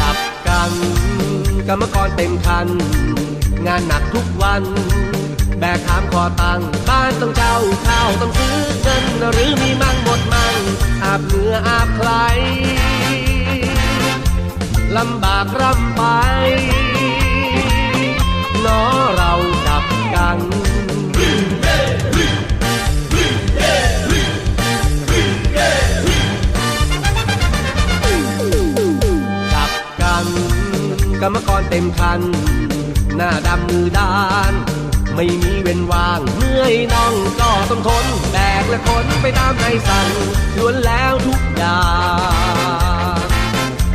จับกันกรรมกรเต็มคัน งานหนักทุกวัน แบกหามคอตังบ้านต้องเช่าข้าวต้องซื้อเงินหรือมีมั่งหมดมั่งอาบเหงื่ออาบใครลำบากร่ำไปเน้อเราจับกัน รรมกรเต็มคัน หน้าดำมือด้าน ไม่มีเว้นว่างเมื่อยน้องก็ต้องทน แบกและขนไปตามใจสั่งล้วนแล้วทุกอย่าง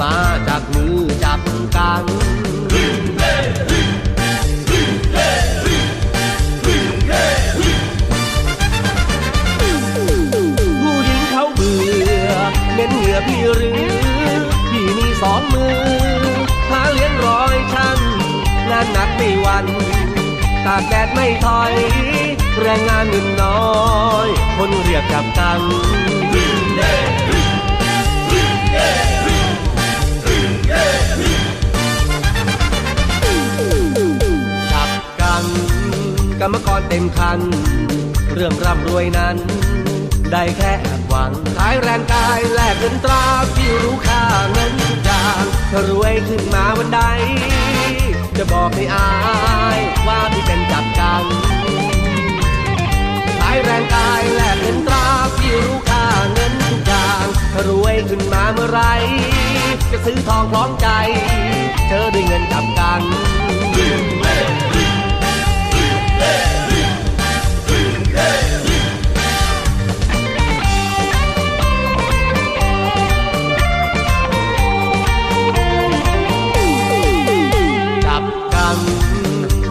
มาจากมือจับกันผู้หญิงเขาเบื่อเน้นเหงื่อพี่หรือพี่มีสองมือานหนักไม่วันตากแดดไม่ถอย แรงงานเงินน้อย คนเรียกจับกันจับกัน กรรมกรเต็มคัน เรื่องร่ำรวยนั้น ได้แค่หวังขายแรงกายแลกเงินตราพี่รู้ค่าเงินทุกอย่างถ้ารวยขึ้นมาวันใด จะบอกให้อายว่าพี่เป็นจับกันขายแรงกายแลกเงินตราพี่รู้ค่าเงินทุกอย่างถ้ารวยขึ้นมาเมื่อไร จะซื้อทองพร้อมใจ เธอด้วยเงินจับกัน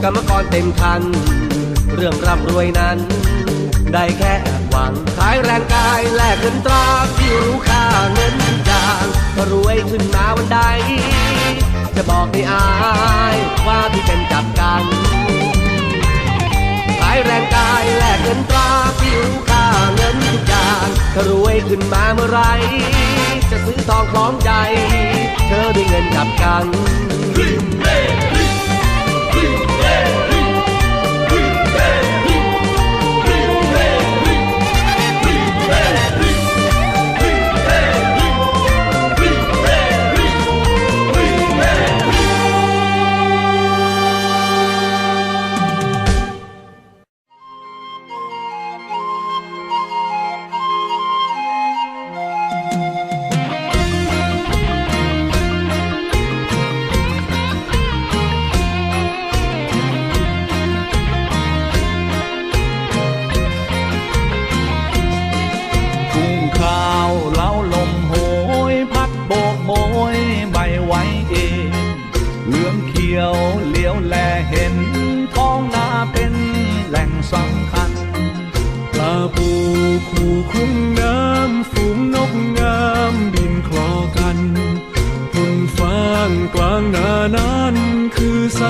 กรรมกรเต็มคัน เรื่องร่ำรวยนั้น ได้แค่หวัง ขายแรงกายแลกเงินตราที่รู้ค่าเงินทุกอย่างถ้ารวยขึ้นมาวันใด จะบอกให้อายว่าพี่เป็นจับกันขายแรงกายแลกเงินตราที่รู้ค่าเงินทุกอย่างถ้ารวยขึ้นมาเมื่อไรจะซื้อทองคล้องใจ เธอด้วยเงินจับกัน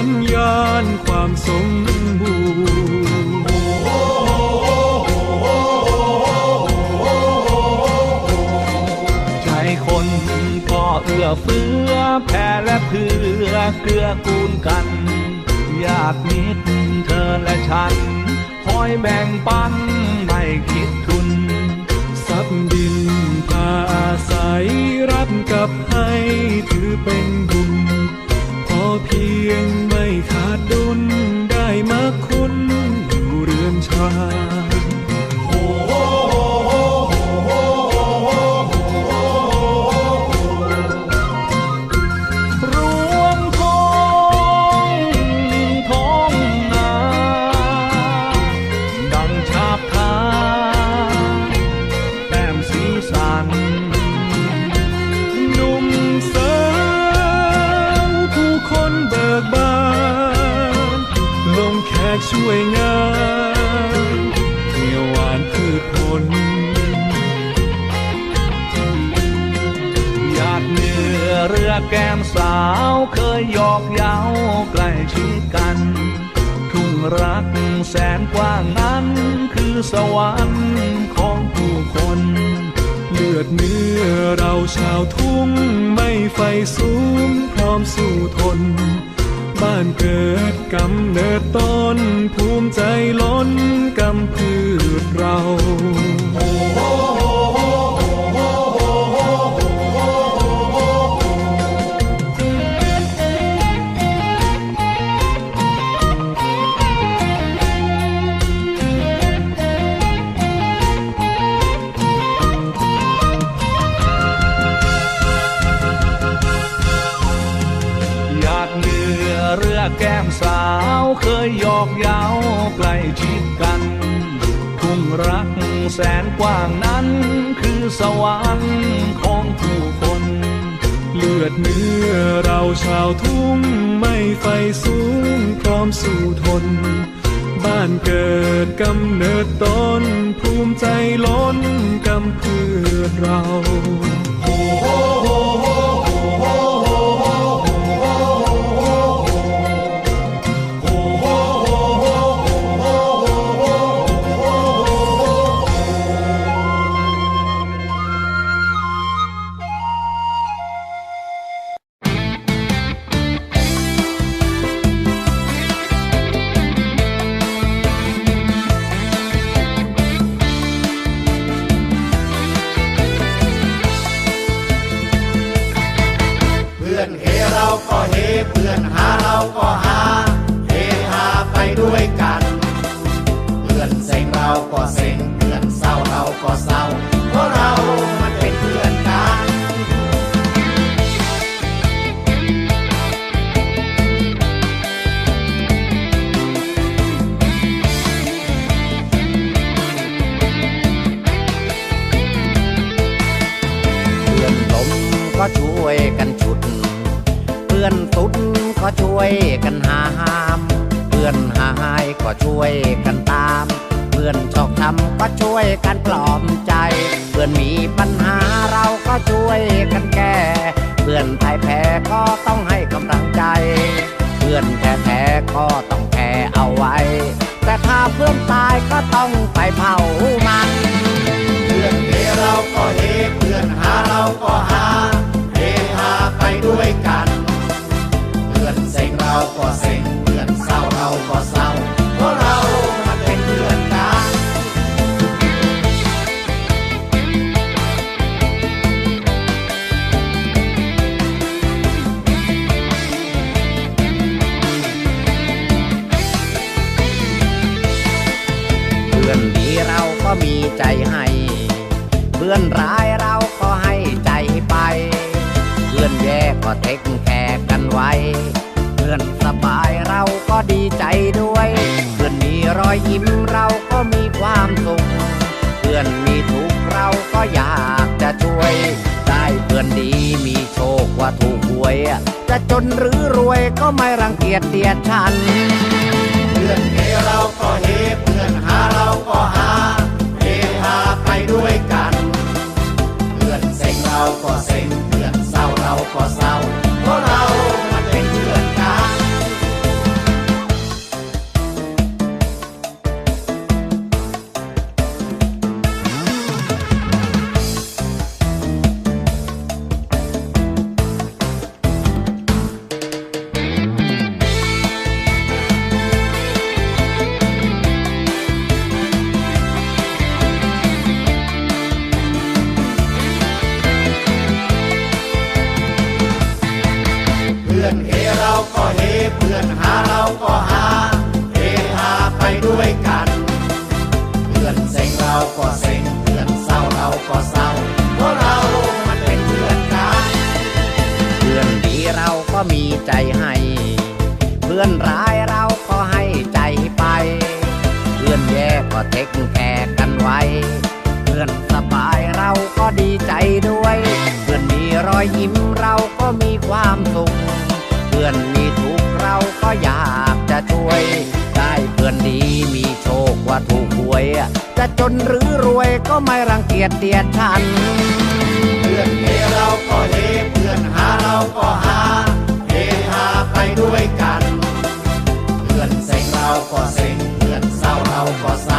คือสัญญาณความสมบูรณ์ใจคนก็เอื้อเฟื้อแผ่และเพื่อเกื้อกูลกันญาติมิตรเธอและฉัน คอยแบ่งปันไม่คิดทุน ทรัพย์ดินพาอาศัยรับกับให้ถือเป็นบุญ เพียงไม่ขา ดเนื้อเราชาวทุ่งไม่ไฟสูงพร้อมสู้ทน บ้านเกิดกำเนิดต้น ภูมิใจล้นกำพืชเราหย เคยหยอกเย้าใกล้ชิดกันทุ่งรักแสนกว้างนั้น คือสวรรค์ของผู้คน เลือดเนื้อเราชาวทุ่งไม่ไฟสูงพร้อมสู้ทน บ้านเกิดกำเนิดตนภูมิใจล้นกำพืชเราเช่วยกันตาม เพื่อนชอกทำก็ช่วยกันปลอบใจ เพื่อนมีปัญหาเราก็ช่วยกันแก้ เพื่อนพ่ายแพ้ก็ต้องให้กำลังใจ เพื่อนแท้แท้ๆก็ต้องแพ้เอาไว้ แต่ถ้าเพื่อนตายก็ต้องไปเผามัน เพื่อนเฮเราก็เฮเพื่อนหาเราก็หาเฮหาไปด้วยกัน เพื่อนเซ็งเราก็เซ็ง ใจให้ เพื่อนร้ายเราก็ให้ใจไป เพื่อนแย่ก็เทคแคร์กันไว้ เพื่อนสบายเราก็ดีใจด้วย เพื่อนมีรอยยิ้มเราก็มีความสุข เพื่อนมีทุกข์เราก็อยากจะช่วย ได้เพื่อนดีมีโชคว่าถูกหวย จะจนหรือรวยก็ไม่รังเกียจเดียดฉัน เพื่อนเฮเราก็เฮเพื่อนหาเราก็หา เราก็เซ็งเพื่อนเศร้าเราก็เศร้า อนร้ายเราก็ให้ใจไป เพื่อนแย่ก็เทคแคร์กันไว้ เพื่อนสบายเราก็ดีใจด้วย เพื่อนมีรอยยิ้มเราก็มีความสุข เพื่อนมีทุกข์เราก็อยากจะช่วย ได้เพื่อนดีมีโชคว่าถูกหวย จะจนหรือรวยก็ไม่รังเกียจเดียดฉัน เพื่อนเฮเราก็เฮเพื่อนหาเราก็หาเฮหาไปด้วยกัน sao có sinh, làm sao đâu.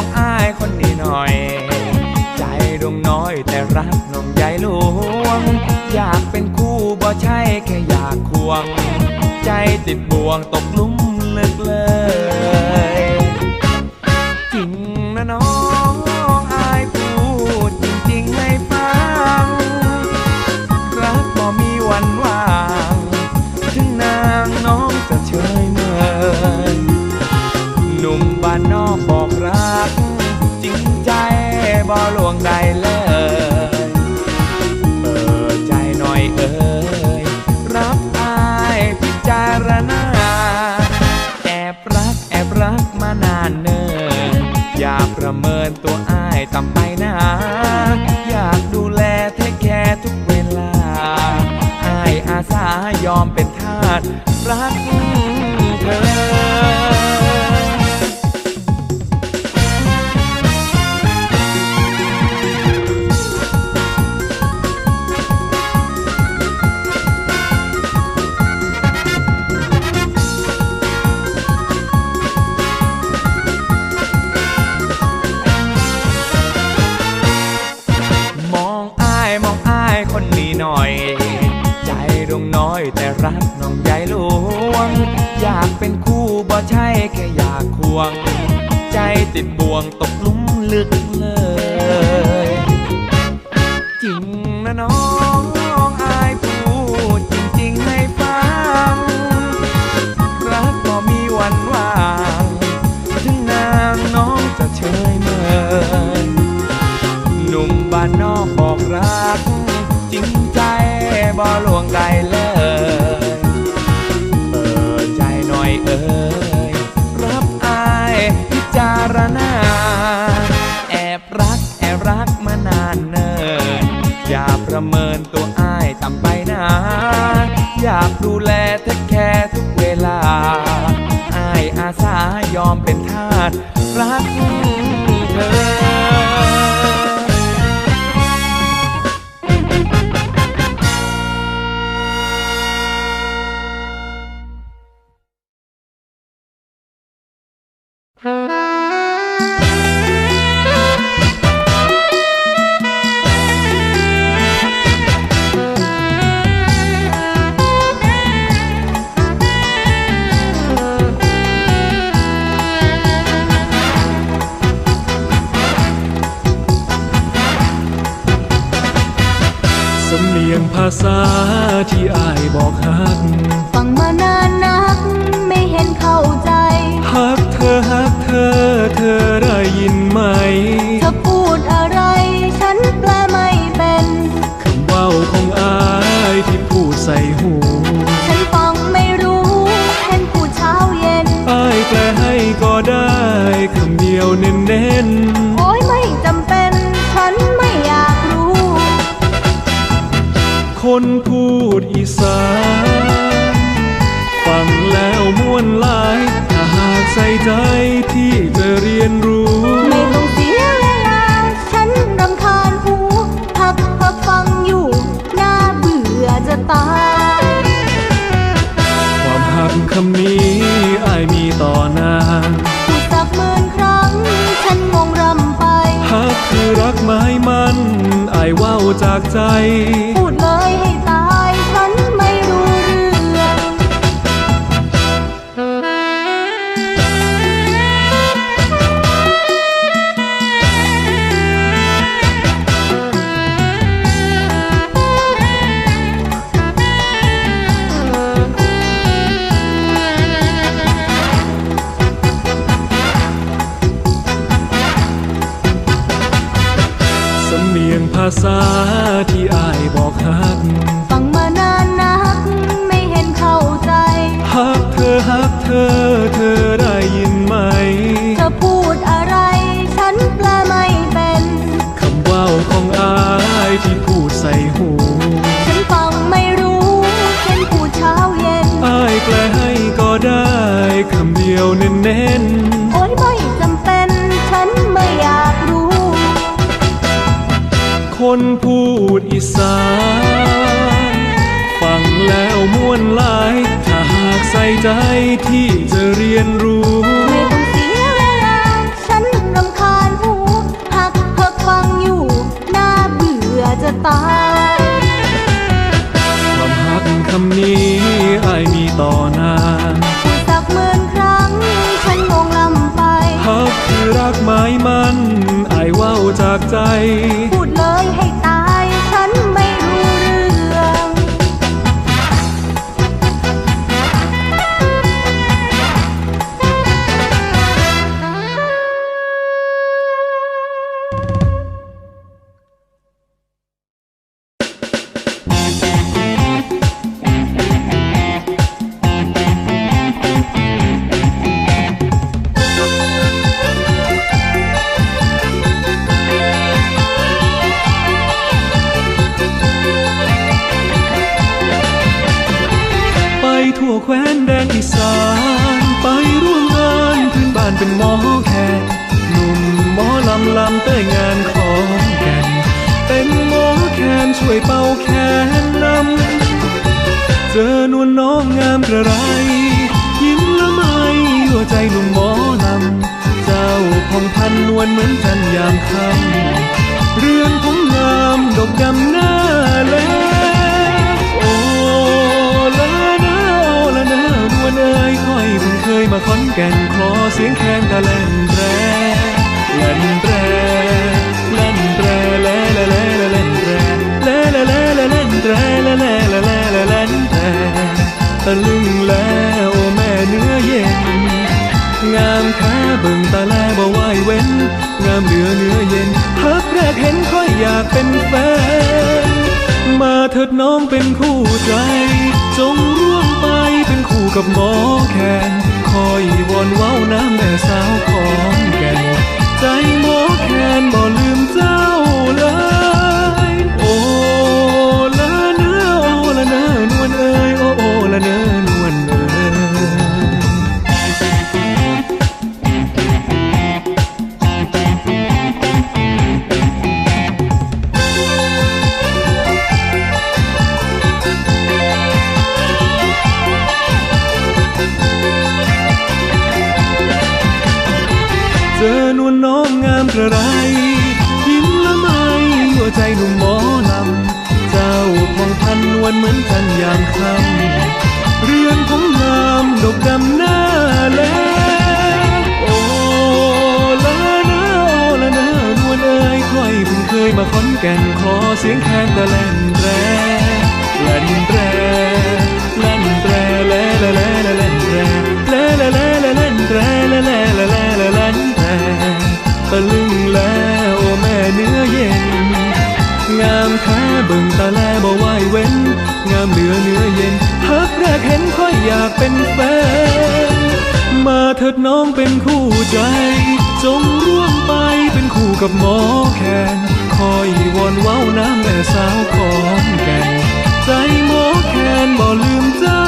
ของอ้ายคนนี้หน่อย ใจดวงน้อยแต่รักน้องใหญ่ลวง อยากเป็นคู่บ่ใช่แค่อยากควง ใจติดบ่วงตกลุ่มลึกเลย วงใดเลย เปิดใจหน่อยเอ่ย รับอายพิจารณา แอบรักแอบรักมานานเนิ่น อย่าประเมินตัวอายต่ำไปนะ อยากดูแลเทคแคร์ทุกเวลาอายอาสายอมเป็นทาสรัก แค่อยากควง ใจติดบ่วงตกหลุมลึกเลย จริงนะน้องอายพูดจริงๆให้ฟัง รักก็มีวันว่างถึงนางน้องจะเฉยเมยหนุ่มบ้านนอกบอกรัก จริงใจบ่ลวงใดเลย ประเมินตัวอ้ายต่ำไปนะ อยากดูแลเทคแคร์ทุกเวลาอ้ายอาสายอมเป็นทาสรักำนี้อายมีต่อนางพูดสักหมื่นครั้ง ฉันงงรำไปฮักคือรักไม้มันอายเว้าจากใจ ใส่ใจที่จะเรียนรู้ไม่ต้องเสียเวลา ฉันรำคาญหูพักพักฟังอยู่น่าเบื่อตายความหักคำนี้อายมีต่อนานพูดสักหมื่นครั้ง ฉันงงลำไปฮักคือรักไม้มันอายเว้าจากใจพูด ทั่วแคว้นแดนอีสานไปร่วมงานพื้นบ้านเป็นหมอแคนหนุ่มหมอลำลำเต้ยงานของแก่นเป็นหมอแคนช่วยเป่าแคนนำเจอนวลน้องงามกระไร ยิ้มละไมหัวใจหนุ่มหมอลำเจ้าพองพันนวลเหมือนจันยามค่ำเรือนผมงามดกดำหน้าแลโนวลเอ้ยค่อยเพิ่งเคยมาขอนแก่นขอเสียงแคนตะแลนแรแลนแรแลนแรแลแลแลแลแลนแรแลแลแลแลแลนแรแลแลแลแลแลแลนแรตะลึงแล้วแม่เนื้อเย็น งามแท้เบิ่งตาแลบ่ไหวเว้น งามเหลือเนื้อเย็นฮักแรกเห็นค่อยอยากเป็นแฟน มาเถิดน้องเป็นคู่ใจจง กับหมอแคนคอยวอนเว้าน้ำแม่สาวของแก่นใจหมอแคนบ เสียงแคนตะแลนแรแลนแรแลนแรแลแลแลแลแลนแรแลแลแลแลแลนแรแลแลแลแลแลแลนแรตะลึงแล้วโอแม่เนื้อเย็น งามแท้เบิ่งตาแลบ่ไหวเว้น งามเหลือเนื้อเย็นฮักแรกเห็นค่อยอยากเป็นแฟนมาเถิดน้องเป็นคู่ใจ จงร่วมไปเป็นคู่กับหมอแคน คอยวนเว้าน้ำแม่สาวของแก่นใจหมอแคนบ่ลืมเจ้า